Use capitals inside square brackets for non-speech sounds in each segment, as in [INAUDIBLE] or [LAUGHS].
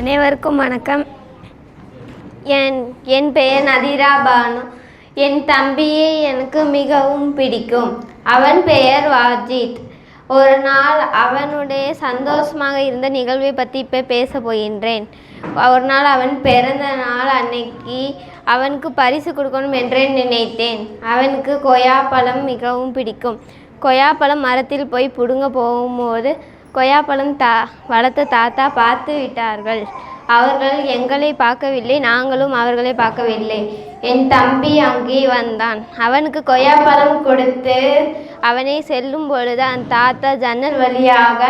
அனைவருக்கும் வணக்கம். என் என் பெயர் நதிரா பானு. என் தம்பியை எனக்கு மிகவும் பிடிக்கும். அவன் பெயர் வாஜித். ஒரு நாள் அவனுடைய சந்தோஷமாக இருந்த நிகழ்வை பற்றி இப்போ பேச போகின்றேன். ஒரு நாள் அவன் பிறந்த நாள் அன்னைக்கு அவனுக்கு பரிசு கொடுக்கணும் என்றே நினைத்தேன். அவனுக்கு கொய்யாப்பழம் மிகவும் பிடிக்கும். கொய்யாப்பழம் மரத்தில் போய் பிடுங்க போகும்போது கொய்யாப்பழம் தா வளர்த்த தாத்தா பார்த்து விட்டார்கள். அவர்கள் எங்களை பார்க்கவில்லை நாங்களும் அவர்களை பார்க்கவில்லை. என் தம்பி அங்கே வந்தான். அவனுக்கு கொய்யாப்பழம் கொடுத்து அவனை செல்லும் பொழுது அந்த தாத்தா ஜன்னல் வழியாக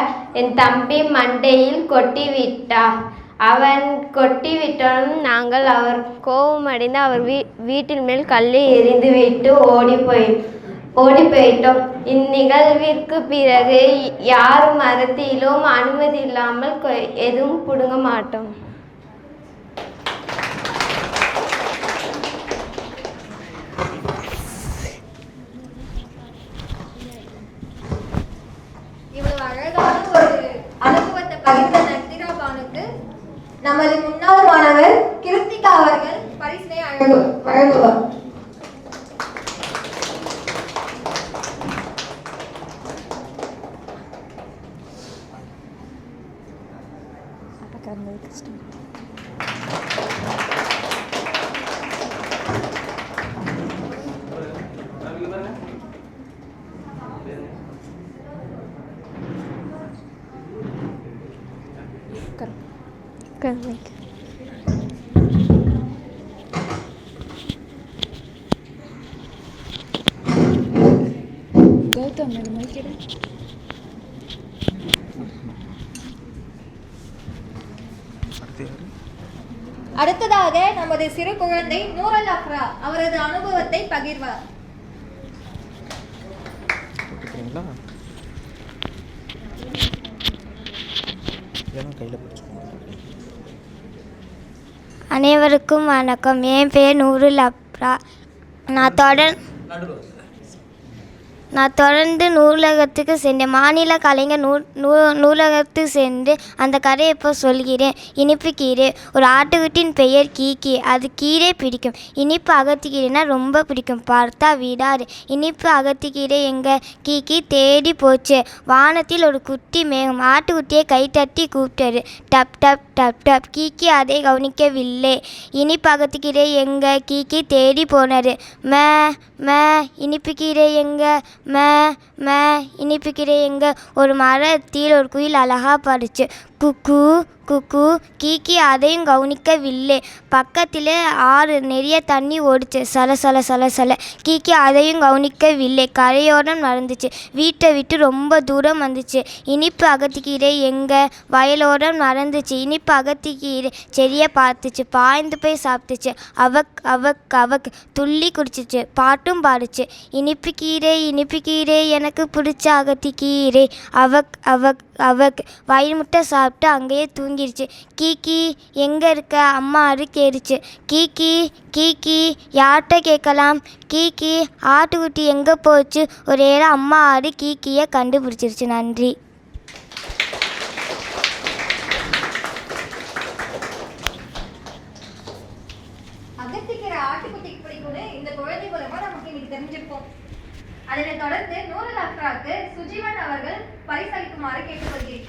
என் தம்பி மண்டையில் கொட்டி விட்டார். அவன் கொட்டி விட்டதும் நாங்கள் அவர் கோபமடைந்து அவர் வீ வீட்டின் மேல் கல்லை எறிந்துவிட்டு ஓடி போய் ஓடி போயிட்டோம் இந்நிகழ்விற்கு பிறகு யாரும் மரத்திலும் அனுமதி இல்லாமல் கொ- எதுவும் பிடுங்க மாட்டோம் இவ்வளவு அழகான ஒரு அனுபவத்தை பகிர்ந்த நந்திரா பானுக்கு நமது முன்னாள் மாணவர் கிருத்திகா அவர்கள் பரிசினை அழகு வழங்குவார் கௌதம் மேடம் மைக்கெடு அடுத்ததாக நமது சிறு குழந்தை நூரல் அஃப்ரா அவரது அனுபவத்தை பகிர்வார் அனைவருக்கும் வணக்கம். என் பேர் நூருல் அப்ரா. நான் தொடர் நான் தொடர்ந்து நூலகத்துக்கு சென்றேன். மாநில கலைஞர் நூ நூ நூலகத்துக்கு சென்று அந்த கதையை இப்போ சொல்கிறேன். இனிப்பு கீரை ஒரு ஆட்டுக்குட்டின் பெயர் கீக்கி அது கீரை பிடிக்கும். இனிப்பு அகத்திக்கீரைனா ரொம்ப பிடிக்கும். பார்த்தா விடாது. இனிப்பு அகத்திக்கீரை எங்கள் கீக்கி தேடி போச்சு. வானத்தில் ஒரு குட்டி மேகம் ஆட்டுக்குட்டியை கை தட்டி கூப்பிட்டாரு டப் டப் டப் டப். கீக்கி அதை கவனிக்கவில்லை. இனிப்பு அகத்திக்கீரை எங்கள் கீக்கி தேடி போனது. மே மே இனிப்பு கீரை எங்கள் மே மே இனிப்பு எங்க ஒரு மரத்தில் ஒரு குயில் அழகா பாடுச்சு குக்கு குக்கு. கீக்கி அதையும் கவனிக்கவில்லை. பக்கத்தில் ஆறு நிறைய தண்ணி ஓடிச்சு. சல சல சல சல. கீக்கி அதையும் கவனிக்கவில்லை. கரையோரம் நடந்துச்சு. வீட்டை விட்டு ரொம்ப தூரம் வந்துச்சு. இனிப்பு அகத்திக்கீரை எங்கே? வயலோரம் நடந்துச்சு. இனிப்பு அகத்திக்கீரை செடியை பார்த்துச்சு. பாய்ந்து போய் சாப்பிட்டுச்சு. அவக் அவக் அவக். துள்ளி குடிச்சிச்சு. பாட்டும் பாடுச்சு. இனிப்பு கீரை இனிப்பு கீரை எனக்கு பிடிச்ச அகத்திக்கீரை. அவக் அவக் அவக். வயிறு முட்டை சாப்பிட்டு சாப்பிட்டு அங்கேயே தூங்கிருச்சு. கீக்கி எங்கே இருக்க? அம்மா அறுக்கேறிச்சு கீக்கி கீக்கி யார்கிட்ட கேட்கலாம்? கீக்கி ஆட்டுக்குட்டி எங்கே போச்சு? ஒரே அம்மா ஆடு கீக்கியை கண்டுபிடிச்சிருச்சு. நன்றி. அகத்திக்கிற ஆட்டுக்குட்டிக்கு பிடிக்கும்னு இந்த குழந்தை மூலமா நமக்கு இன்னைக்கு தெரிஞ்சிருப்போம். அதனைத் தொடர்ந்து நூறு அஃப்ராக்கு சுஜீவன் அவர்கள் பரிசளிக்குமாறு கேட்டுக்கொள்கிறேன்.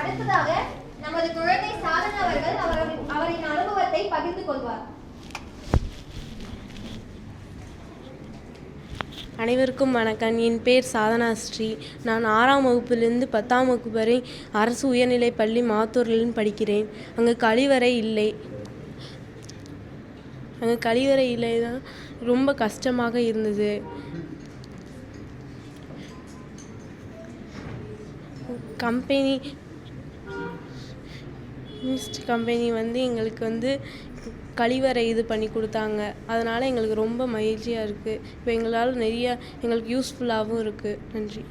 அடுத்ததாக நமது குழந்தை சாதனா அவர்கள் அவரின் அவரின் அனுபவத்தை பகிர்ந்து கொள்வார் அனைவருக்கும் வணக்கம். என் பேர் சாதனா ஸ்ரீ. நான் ஆறாம் வகுப்பிலிருந்து பத்தாம் வகுப்பு வரை அரசு உயர்நிலைப் பள்ளி மாத்தூரில் படிக்கிறேன். அங்கே கழிவறை இல்லை. அங்கே கழிவறை இல்லை தான் ரொம்ப கஷ்டமாக இருந்தது. கம்பெனி கம்பெனி வந்து எங்களுக்கு வந்து கழிவறை இது பண்ணி கொடுத்தாங்க. அதனால் எங்களுக்கு ரொம்ப மகிழ்ச்சியாக இருக்குது இப்போ எங்களால் நிறைய எங்களுக்கு யூஸ்ஃபுல்லாகவும் இருக்குது நன்றி.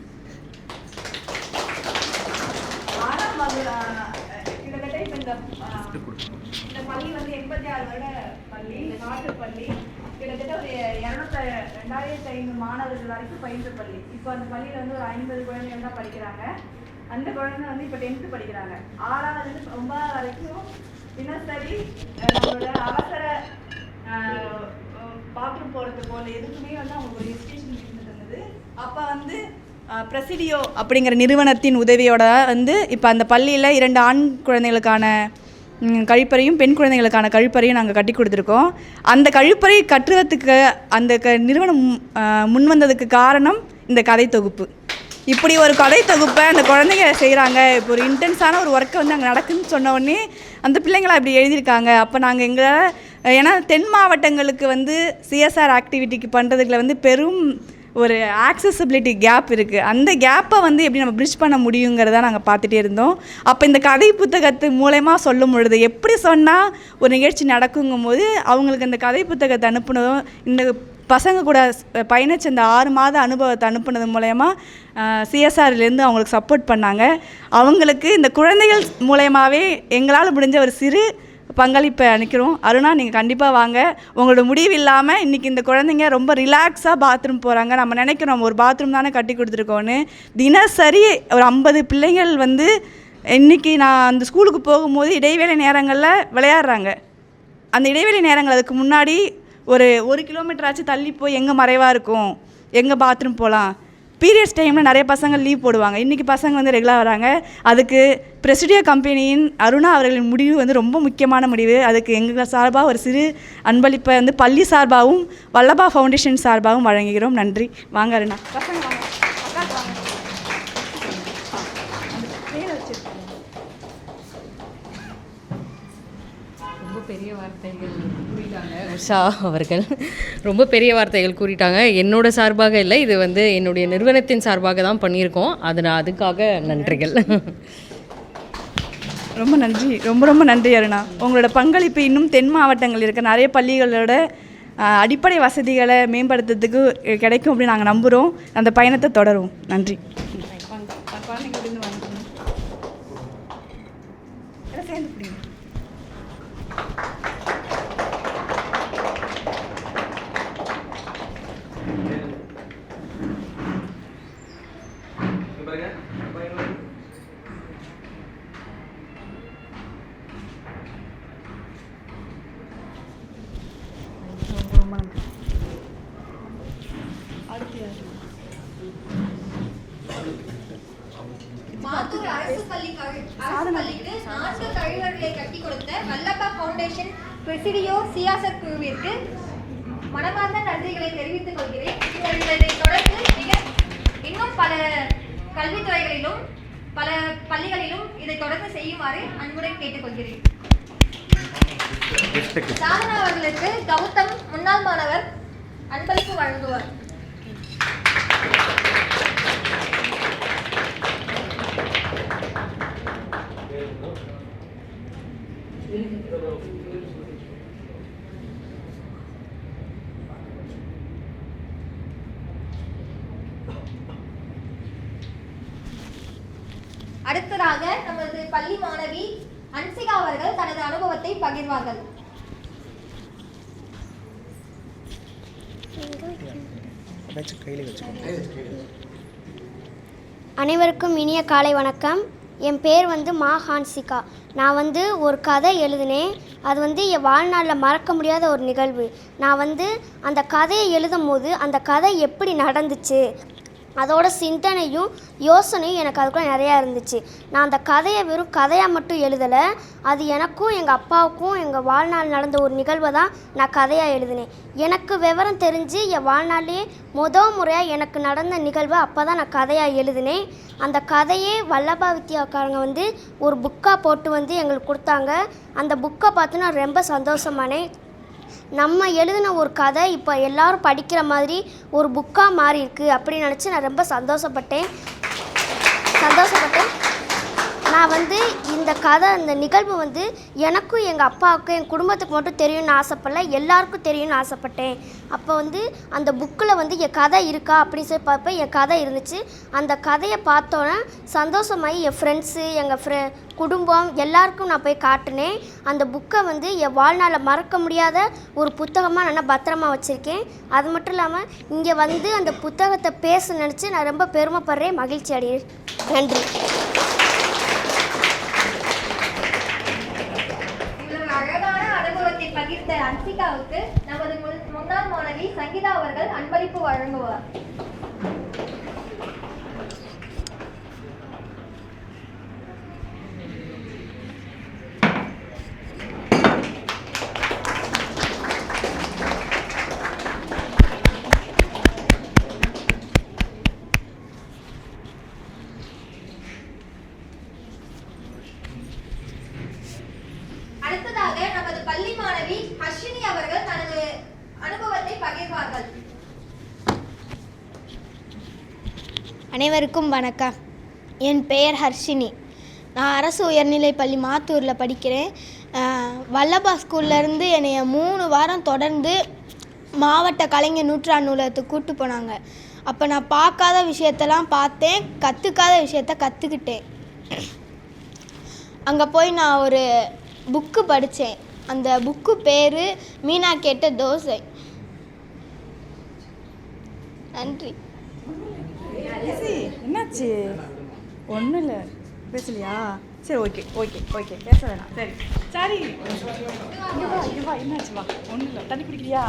இந்த பள்ளி வந்து எண்பத்தி ஆறு வருட பள்ளி நாட்டு பள்ளி கிட்டத்தட்ட ஒரு இரநூத்தி ரெண்டாயிரத்தி ஐந்து மாணவர்கள் வரைக்கும் பயின்ற பள்ளி இப்போ அந்த பள்ளியில் வந்து ஒரு ஐம்பது குழந்தைகள் தான் படிக்கிறாங்க அந்த குழந்தை வந்து இப்போ டென்த்து படிக்கிறாங்க ஆறாவதுலேருந்து ஒன்பதாவது வரைக்கும் தினசரி நம்மளோட அவசர பாத்ரூம் போகிறது போல எதுக்குமே வந்து அவங்களுக்கு ஒரு எஜுகேஷன் இருந்தது. அப்போ வந்து பிரசிடியோ அப்படிங்கிற நிறுவனத்தின் உதவியோட வந்து இப்போ அந்த பள்ளியில் இரண்டு ஆண் குழந்தைகளுக்கான கழிப்பறையும் பெண் குழந்தைகளுக்கான கழிப்பறையும் நாங்கள் கட்டி கொடுத்துருக்கோம். அந்த கழிப்பறை கட்டுறதுக்கு அந்த க நிறுவனம் முன் வந்ததுக்கு காரணம் இந்த கதை தொகுப்பு. இப்படி ஒரு கதை தொகுப்பை அந்த குழந்தைங்க செய்கிறாங்க இப்போ ஒரு இன்டென்ஸான ஒரு ஒர்க்கை வந்து அங்கே நடக்குதுன்னு சொன்ன உடனே அந்த பிள்ளைங்களை இப்படி எழுதியிருக்காங்க. அப்போ நாங்கள் எங்களால் ஏன்னா தென் மாவட்டங்களுக்கு வந்து சிஎஸ்ஆர் ஆக்டிவிட்டிக்கு பண்ணுறதுக்குள்ள வந்து பெரும் ஒரு ஆக்சசபிலிட்டி கேப் இருக்குது அந்த கேப்பை வந்து எப்படி நம்ம பிரிட்ஜ் பண்ண முடியுங்கிறத நாங்கள் பார்த்துட்டே இருந்தோம். அப்போ இந்த கதை புத்தகத்து மூலயமா சொல்லும் பொழுது எப்படி சொன்னால் ஒரு நிகழ்ச்சி நடக்குங்கும் போது அவங்களுக்கு அந்த கதை புத்தகத்தை அனுப்புனதும் இந்த பசங்க கூட பயணிச்ச இந்த ஆறு மாத அனுபவத்தை அனுப்புனது மூலயமா சிஎஸ்ஆர்லேருந்து அவங்களுக்கு சப்போர்ட் பண்ணாங்க. அவங்களுக்கு இந்த குழந்தைகள் மூலயமாவே எங்களால் முடிஞ்ச ஒரு சிறு பங்களிப்பை அனுக்கிறோம். அருணா நீங்கள் கண்டிப்பாக வாங்க. உங்களோட முடிவு இல்லாமல் இன்றைக்கி இந்த குழந்தைங்க ரொம்ப ரிலாக்ஸாக பாத்ரூம் போகிறாங்க நம்ம நினைக்கிறோம் ஒரு பாத்ரூம் தானே கட்டி கொடுத்துருக்கோன்னு தினசரி ஒரு ஐம்பது பிள்ளைங்கள் வந்து இன்றைக்கி நான் அந்த ஸ்கூலுக்கு போகும்போது இடைவேளை நேரங்களில் விளையாடுறாங்க. அந்த இடைவெளி நேரங்கள் அதுக்கு முன்னாடி ஒரு ஒரு கிலோமீட்டர் ஆச்சு தள்ளி போய் எங்கே மறைவாக இருக்கும்? எங்கே பாத்ரூம் போகலாம் பீரியட்ஸ் டைமில் நிறைய பசங்க லீவ் போடுவாங்க. இன்றைக்கி பசங்க வந்து ரெகுலராக வராங்க. அதுக்கு பிரசிடியோ கம்பெனியின் அருணா அவர்களின் முடிவு வந்து ரொம்ப முக்கியமான முடிவு. அதுக்கு எங்கள் சார்பாக ஒரு சிறு அன்பளிப்பை வந்து பள்ளி சார்பாகவும் வல்லபா ஃபவுண்டேஷன் சார்பாகவும் வழங்குகிறோம். நன்றி. வாங்க அருணா. பசங்க வாங்க அக்கா வாங்க மேலே வச்சிருக்கோம் ரொம்ப பெரிய வார்த்தைகள் கூறிட்டாங்க. உஷா அவர்கள் ரொம்ப பெரிய வார்த்தைகள் கூறிட்டாங்க. என்னோட சார்பாக இல்லை இது வந்து என்னுடைய நிறுவனத்தின் சார்பாக தான் பண்ணியிருக்கோம். அது நான் அதுக்காக நன்றிகள். ரொம்ப நன்றி. ரொம்ப ரொம்ப நன்றி அருணா. உங்களோட பங்களிப்பு இன்னும் தென் மாவட்டங்கள் இருக்க. நிறைய பள்ளிகளோட அடிப்படை வசதிகளை மேம்படுத்துறதுக்கு கிடைக்கும் அப்படின்னு நாங்கள் நம்புகிறோம் அந்த பயணத்தை தொடருவோம். நன்றி. சேர்ந்து பிடிங்க மாத்தூர் அரசு பள்ளி கழி- அரசு பள்ளிக்கு நான்கு கழிவறைகளை கட்டி கொடுத்த வல்லபா ஃபவுண்டேஷன் பிரசிடியோ குழுவிற்கு மனமார்ந்த நன்றிகளை தெரிவித்துக் கொள்கிறேன். இதை தொடர்ந்து மிக இன்னும் பல கல்வித்துறைகளிலும் பல பள்ளிகளிலும் இதை தொடர்ந்து செய்யுமாறு அன்புடன் கேட்டுக்கொள்கிறேன். சாதனா அவர்களுக்கு கௌதம் முன்னாள் மாணவர் அன்பளிப்பு வழங்குவார். அடுத்ததாக நமது பள்ளி மாணவி அன்சிகா அவர்கள் தனது அனுபவத்தை பகிர்வார்கள். வச்சு கையில் வச்சுக்கோங்க. அனைவருக்கும் இனிய காலை வணக்கம். என் பேர் வந்து மா ஹான்சிகா. நான் வந்து ஒரு கதை எழுதினேன். அது வந்து என் வாழ்நாளில் மறக்க முடியாத ஒரு நிகழ்வு. நான் வந்து அந்த கதையை எழுதும் போது அந்த கதை எப்படி நடந்துச்சு? அதோட சிந்தனையும் யோசனையும் எனக்கு அதுக்குள்ள நிறையா இருந்துச்சு. நான் அந்த கதையை வெறும் கதையாக மட்டும் எழுதலை அது எனக்கும் எங்கள் அப்பாவுக்கும் எங்கள் வாழ்நாள் நடந்த ஒரு நிகழ்வை தான் நான் கதையாக எழுதினேன். எனக்கு விவரம் தெரிஞ்சு என் வாழ்நாள்லேயே முத முறையாக எனக்கு நடந்த நிகழ்வை அப்போ தான் நான் கதையாக எழுதினேன். அந்த கதையே வல்லபா வித்யாக்காரங்க வந்து ஒரு புக்காக போட்டு வந்து எங்களுக்கு கொடுத்தாங்க. அந்த புக்கை பார்த்து நான் ரொம்ப சந்தோஷமானேன். நம்ம எழுதின ஒரு கதை இப்போ எல்லாரும் படிக்கிற மாதிரி ஒரு புக்காக மாறிருக்கு அப்படின்னு நினச்சி நான் ரொம்ப சந்தோஷப்பட்டேன். சந்தோஷப்பட்டேன். நான் வந்து இந்த கதை இந்த நிகழ்வு வந்து எனக்கும் எங்கள் அப்பாவுக்கும் என் குடும்பத்துக்கு மட்டும் தெரியும்னு ஆசைப்படல. எல்லாருக்கும் தெரியும்னு ஆசைப்பட்டேன். அப்போ வந்து அந்த புக்கில் வந்து என் கதை இருக்கா அப்படின்னு சொல்லி பார்ப்பேன் என் கதை இருந்துச்சு. அந்த கதையை பார்த்தோன்னே சந்தோஷமாகி என் ஃப்ரெண்ட்ஸு எங்கள் ஃப்ரெ குடும்பம் எல்லாருக்கும் நான் போய் காட்டினேன். அந்த புக்கை வந்து என் வாழ்நாளில் மறக்க முடியாத ஒரு புத்தகமாக நான் பத்திரமா வச்சுருக்கேன். அது மட்டும் இல்லாமல் இங்கே வந்து அந்த புத்தகத்தை பேச நினச்சி நான் ரொம்ப பெருமைப்படுறேன். மகிழ்ச்சி அடைகிறேன். நன்றி. அன்சிகாவுக்கு நமது முன்னாள் மாணவி சங்கீதா அவர்கள் அன்பளிப்பு வழங்குவார் அடுத்ததாக நமது பள்ளி மாணவி ஹர்ஷினி அவர்கள் தனது அனுபவத்தை பகிர்வார்கள் அனைவருக்கும் வணக்கம். என் பெயர் ஹர்ஷினி. நான் அரசு உயர்நிலைப்பள்ளி மாத்தூரில் படிக்கிறேன். வல்லபா ஸ்கூல்லேருந்து என்னைய மூணு வாரம் தொடர்ந்து மாவட்ட கலைஞர் நூற்றாண்டு நூலகத்துக்கு கூப்பிட்டு போனாங்க. அப்போ நான் பார்க்காத விஷயத்தெல்லாம் பார்த்தேன் கற்றுக்காத விஷயத்த கற்றுக்கிட்டேன் அங்கே போய் நான் ஒரு புக்கு படித்தேன் அந்த புக்கு பேர் மீனா கேட்ட தோசை. நன்றி. ஈஸி என்னாச்சு? ஒன்றும் இல்லை பேசலையா? சரி ஓகே ஓகே ஓகே பேச வேணாம். சரி. சரி. இங்க வா வா. என்னாச்சு? வா. ஒன்றும் இல்லை தண்ணி குடிக்கிறியா?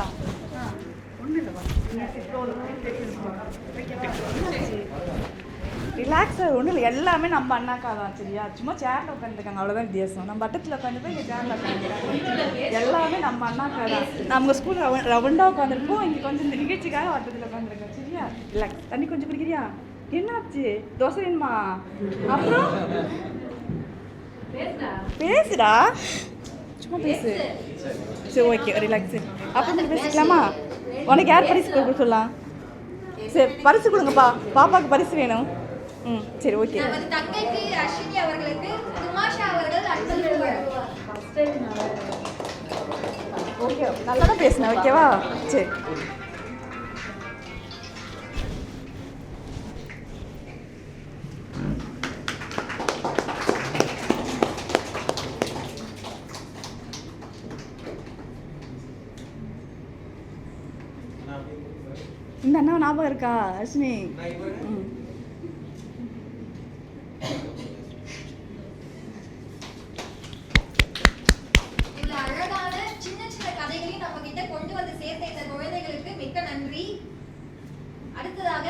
ஒன்றும் இல்லை வா. ரிலாக்ஸாக ஒன்றும் இல்லை. எல்லாமே நம்ம அண்ணாக்கா தான் சரியா? சும்மா சேரில் உட்காந்துருக்காங்க அவ்வளோதான் வித்தியாசம். நம்ம பட்டத்தில் உட்காந்துருப்போம் இங்கே சேரில் உட்காந்துருக்காங்க எல்லாமே நம்ம அண்ணாக்கா தான். நம்ம ஸ்கூல் ரவ ரவுண்டாக உட்காந்துருப்போம் இங்கே கொஞ்சம் இந்த நிகழ்ச்சிக்காக வட்டத்தில் உட்காந்துருக்கோம் சரியா? ரிலாக்ஸ் தண்ணி கொஞ்சம் குடிக்கிறியா? என்னாச்சு? தோசை வேணுமா? அப்புறம்? பேசுடா. சும்மா பேசு. சரி ஓகே ரிலாக்ஸ் அப்புறம் பேசிக்கலாமா? உனக்கு யார் பரிசு கொடுக்க சொல்லலாம்? சரி பரிசு கொடுங்கப்பா. பாப்பாவுக்கு பரிசு வேணும். ம் சரி ஓகே. நமது தங்கைக்கு அஸ்வினி அவர்களுக்கு துமாஷா அவர்கள் அன்பளிப்பு. வழங்குவார் ஓகே நல்லா தான் பேசினேன் ஓகேவா? சரி. இந்த அண்ணா ஞாபகம் இருக்கா அர்ஷினி ம் இவ்வளவு அழகான சின்ன சின்ன கதைகளையும் நம்ம கிட்ட கொண்டு வந்து சேர்த்த இந்த குழந்தைகளுக்கு மிக்க நன்றி. அடுத்ததாக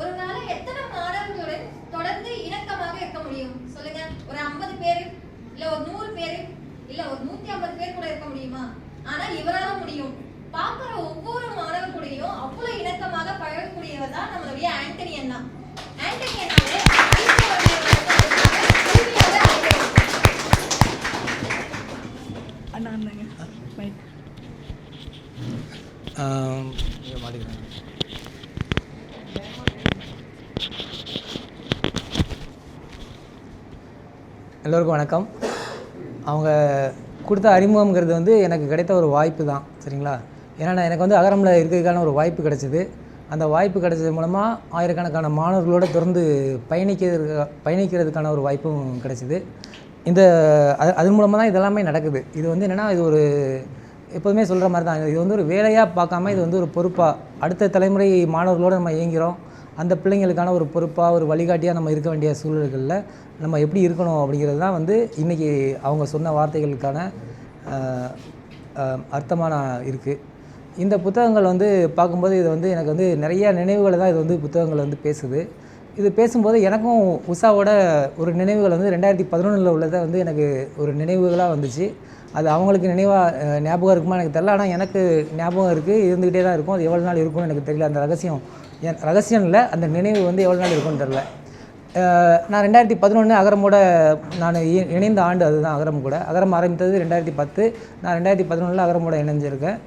ஒரு நாள எத்தனை மாணவர்களுடன் தொடர்ந்து இணக்கமாக இருக்க முடியும்? சொல்லுங்க. ஒரு ஐம்பது பேர் இல்ல ஒரு நூறு பேர் இல்ல ஒரு நூத்தி ஐம்பது பேர் கூட இருக்க முடியுமா? ஆனா இவரால முடியும். பாக்குற ஒவ்வொரு மாணவர் கூடயும் அவ்வளவு இணக்கமாக பழகக்கூடியவர் தான் நம்மளுடைய ஆண்டனி அண்ணா. ஆண்டனி அண்ணாவே எல்லோருக்கும் வணக்கம். அவங்க கொடுத்த அறிமுகங்கிறது வந்து எனக்கு கிடைத்த ஒரு வாய்ப்பு தான் சரிங்களா? ஏன்னா எனக்கு வந்து அகரமில் இருக்கிறதுக்கான ஒரு வாய்ப்பு கிடச்சிது. அந்த வாய்ப்பு கிடைச்சது மூலமாக ஆயிரக்கணக்கான மாணவர்களோடு தொடர்ந்து பயணிக்கிறது பயணிக்கிறதுக்கான ஒரு வாய்ப்பும் கிடைச்சிது. இந்த அது அது மூலமாக தான் இதெல்லாமே நடக்குது. இது வந்து என்னென்னா இது ஒரு எப்போதுமே சொல்கிற மாதிரி தான். இது வந்து ஒரு வேலையாக பார்க்காம இது வந்து ஒரு பொறுப்பாக அடுத்த தலைமுறை மாணவர்களோடு நம்ம இயங்குகிறோம். அந்த பிள்ளைங்களுக்கான ஒரு பொறுப்பாக ஒரு வழிகாட்டியாக நம்ம இருக்க வேண்டிய சூழல்களில் நம்ம எப்படி இருக்கணும் அப்படிங்கிறது தான் வந்து இன்றைக்கி அவங்க சொன்ன வார்த்தைகளுக்கான அர்த்தமான இருக்குது இந்த புத்தகங்கள் வந்து பார்க்கும்போது இது வந்து எனக்கு வந்து நிறைய நினைவுகளை தான் இது வந்து புத்தகங்கள் வந்து பேசுது. இது பேசும்போது எனக்கும் உஷாவோட ஒரு நினைவுகள் வந்து ரெண்டாயிரத்தி பதினொன்றில் உள்ளதை வந்து எனக்கு ஒரு நினைவுகளாக வந்துச்சு. அது அவங்களுக்கு நினைவாக ஞாபகம் இருக்குமா எனக்கு தெரில ஆனால் எனக்கு ஞாபகம் இருக்குது இருந்துக்கிட்டே தான் இருக்கும். அது எவ்வளோ நாள் இருக்கும்னு எனக்கு தெரியல. அந்த ரகசியம் என் ரகசியம் இல்லை. அந்த நினைவு வந்து எவ்வளோ நாள் இருக்கும்னு தெரில நான் ரெண்டாயிரத்தி பதினொன்று அகரமோட நான் இ- இணைந்த ஆண்டு அதுதான் அகரம் கூட. அகரம் ஆரம்பித்தது ரெண்டாயிரத்தி பத்து. நான் ரெண்டாயிரத்தி பதினொன்றில் அகரமோட இணைஞ்சிருக்கேன்.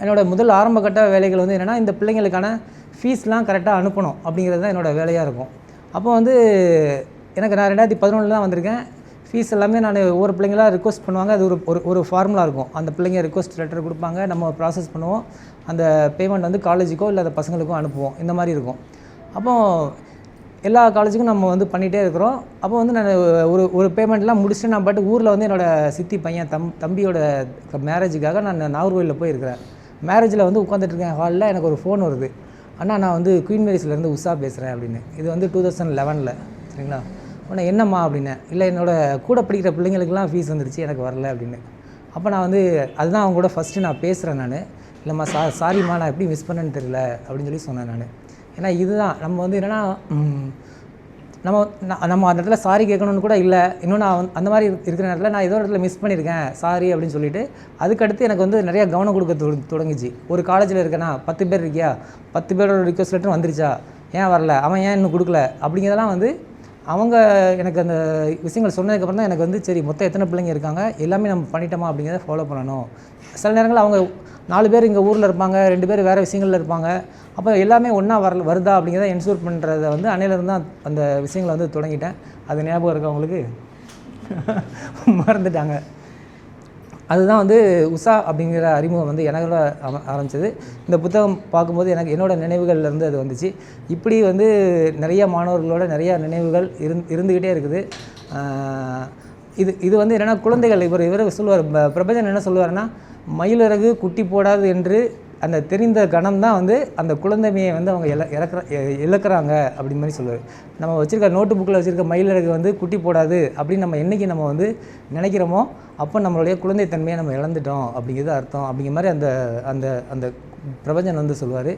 என்னோடய முதல் ஆரம்பக்கட்ட வேலைகள் வந்து என்னென்னா இந்த பிள்ளைங்களுக்கான ஃபீஸ்லாம் கரெக்டாக அனுப்பணும் அப்படிங்கிறது தான் என்னோடய வேலையாக இருக்கும். அப்போ வந்து எனக்கு நான் ரெண்டாயிரத்தி பதினொன்றில் தான் வந்திருக்கேன். ஃபீஸ் எல்லாமே நான் ஒவ்வொரு பிள்ளைங்களாக ரிக்வஸ்ட் பண்ணுவாங்க. அது ஒரு ஒரு ஒரு ஃபார்முலா இருக்கும். அந்த பிள்ளைங்க ரிக்வஸ்ட் லெட்டர் கொடுப்பாங்க. நம்ம ப்ராசஸ் பண்ணுவோம். அந்த பேமெண்ட் வந்து காலேஜுக்கோ இல்லை அந்த பசங்களுக்கோ அனுப்புவோம். இந்த மாதிரி இருக்கும். அப்போ எல்லா காலேஜுக்கும் நம்ம வந்து பண்ணிகிட்டே இருக்கிறோம். அப்போ வந்து நான் ஒரு ஒரு பேமெண்ட்லாம் முடிச்சுட்டு நான் பாட்டு ஊரில் வந்து என்னோடய சித்தி பையன் தம் தம்பியோட மேரேஜுக்காக நான் நாகர்கோவிலில் போயிருக்கிறேன். மேரேஜில் வந்து உட்காந்துட்டு இருக்கேன் ஹாலில் எனக்கு ஒரு ஃபோன் வருது. அண்ணா நான் வந்து குயின் மேரிஸ்லேருந்து உஷா பேசுகிறேன் அப்படின்னு. இது வந்து டூ தௌசண்ட் லெவனில் சரிங்களா? உடனே என்னம்மா அப்படின்னு. இல்லை என்னோட கூட படிக்கிற பிள்ளைங்களுக்கெல்லாம் ஃபீஸ் வந்துருச்சு எனக்கு வரல அப்படின்னு. அப்போ நான் வந்து அதுதான் அவங்க கூட ஃபஸ்ட்டு நான் பேசுகிறேன் நான். இல்லைம்மா சா சாரிம்மா நான் எப்படி மிஸ் பண்ணேன்னு தெரியல அப்படின்னு சொல்லி சொன்னேன் நான். ஏன்னா இதுதான். நம்ம வந்து என்னென்னா நம்ம நம்ம அந்த இடத்துல சாரி கேட்கணும்னு கூட இல்லை. இன்னும் நான் அந்த மாதிரி இருக்கிற நேரத்தில் நான் ஏதோ ஒரு இடத்துல மிஸ் பண்ணியிருக்கேன் சாரி அப்படின்னு சொல்லிட்டு அதுக்கடுத்து எனக்கு வந்து நிறையா கவனம் கொடுக்க தொட- தொடங்குச்சு. ஒரு காலேஜில் இருக்கேனா பத்து பேர் இருக்கியா? பத்து பேரோட ரிக்வஸ்ட் லெட்டர் வந்துருச்சா? ஏன் வரல? அவன் ஏன் இன்னும் கொடுக்கல? அப்படிங்கிறதெல்லாம் வந்து அவங்க எனக்கு அந்த விஷயங்கள் சொன்னதுக்கப்புறம் தான் எனக்கு வந்து சரி மொத்தம் எத்தனை பிள்ளைங்க இருக்காங்க எல்லாமே நம்ம பண்ணிட்டோமா அப்படிங்கிறத ஃபாலோ பண்ணணும். சில நேரங்கள் அவங்க நாலு பேர் இங்கே ஊரில் இருப்பாங்க ரெண்டு பேர் வேறு விஷயங்களில் இருப்பாங்க. அப்போ எல்லாமே ஒன்றா வரல வருதா அப்படிங்கிறத என்ஷூர் பண்ணுறத வந்து அன்னையிலேருந்து தான் அந்த விஷயங்களை வந்து தொடங்கிட்டேன். அது ஞாபகம் இருக்கா அவங்களுக்கு [LAUGHS] மறந்துட்டாங்க. அதுதான் வந்து உஷா அப்படிங்கிற அறிமுகம் வந்து எனக்குள்ள ஆரம்பிச்சது. இந்த புத்தகம் பார்க்கும்போது எனக்கு என்னோட நினைவுகள்லேருந்து அது வந்துச்சு. இப்படி வந்து நிறைய மாணவர்களோட நிறைய நினைவுகள் இருந் இருந்துக்கிட்டே இருக்குது. இது இது வந்து என்னென்னா குழந்தைகள் இவர் இவர் சொல்லுவார் பிரபஞ்சன் என்ன சொல்லுவார்னா மயிலிறகு குட்டி போடாது என்று அந்த தெரிந்த கணம் தான் வந்து அந்த குழந்தைமையை வந்து அவங்க இழ இறக்குற இழக்கிறாங்க அப்படின்னு மாதிரி சொல்லுவார். நம்ம வச்சுருக்க நோட்டு புக்கில் வச்சுருக்க மயிலிறகு வந்து குட்டி போடாது அப்படின்னு நம்ம என்றைக்கு நம்ம வந்து நினைக்கிறோமோ அப்போ நம்மளுடைய குழந்தைத்தன்மையை நம்ம இழந்துட்டோம் அப்படிங்கிறது அர்த்தம். அப்படிங்கிற மாதிரி அந்த அந்த அந்த பிரபஞ்சன் வந்து சொல்லுவார்.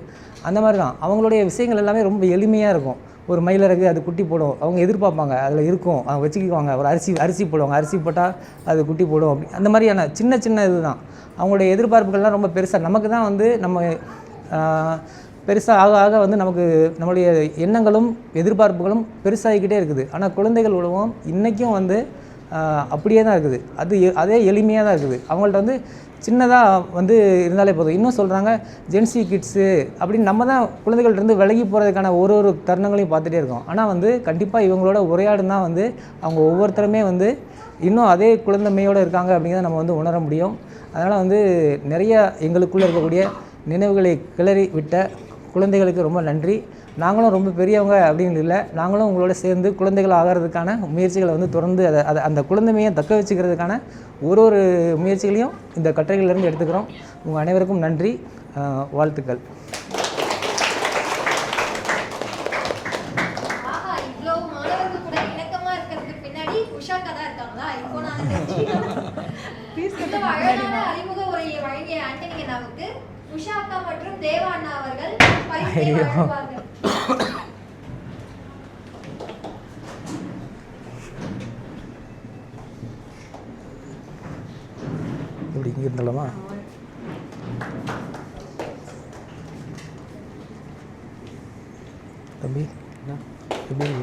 அந்த மாதிரி தான் அவங்களுடைய விஷயங்கள் எல்லாமே ரொம்ப எளிமையாக இருக்கும். ஒரு மயிலிறகு அது குட்டி போடும். அவங்க எதிர்பார்ப்பாங்க. அதில் இருக்கும். அவங்க வச்சுக்குவாங்க ஒரு அரிசி அரிசி போடுவாங்க. அரிசி போட்டால் அது குட்டி போடும். அப்படி. அந்த மாதிரியான சின்ன சின்ன இதுதான். அவங்களுடைய எதிர்பார்ப்புகள்லாம் ரொம்ப பெருசாக நமக்கு தான் வந்து நம்ம பெருசாக ஆக ஆக வந்து நமக்கு நம்மளுடைய எண்ணங்களும் எதிர்பார்ப்புகளும் பெருசாகிக்கிட்டே இருக்குது. ஆனால் குழந்தைகள் உலகம் இன்றைக்கும் வந்து அப்படியே தான் இருக்குது. அது எ- அதே எளிமையாக தான் இருக்குது. அவங்கள்ட்ட வந்து சின்னதாக வந்து இருந்தாலே போதும். இன்னும் சொல்கிறாங்க ஜென்சி கிட்ஸு அப்படின்னு நம்ம தான் குழந்தைகள்கிட்டருந்து விலகி போகிறதுக்கான ஒரு ஒரு தருணங்களையும் பார்த்துட்டே இருக்கோம். ஆனால் வந்து கண்டிப்பாக இவங்களோட உரையாடுனா வந்து அவங்க ஒவ்வொருத்தருமே வந்து இன்னும் அதே குழந்தைமையோடு இருக்காங்க அப்படிங்கிறத நம்ம வந்து உணர முடியும். அதனால் வந்து நிறைய எங்களுக்குள்ளே இருக்கக்கூடிய நினைவுகளை கிளறி விட்ட குழந்தைகளுக்கு ரொம்ப நன்றி. நாங்களும் ரொம்ப பெரியவங்க அப்படின்னு இல்லை. நாங்களும் உங்களோட சேர்ந்து குழந்தைகள் ஆகிறதுக்கான முயற்சிகளை வந்து தொடர்ந்து அதை அதை அந்த குழந்தைமையை தக்க வச்சுக்கிறதுக்கான ஒரு ஒரு முயற்சிகளையும் இந்த கட்டுரைகளிலிருந்து எடுத்துக்கிறோம். உங்கள் அனைவருக்கும் நன்றி. வாழ்த்துக்கள். அறிமுக உரையை வழங்கிய ஆண்டனி அண்ணாவுக்கு உஷா அக்கா மற்றும் தேவா அண்ணா அவர்கள் பரிசை também? Não. também beleza.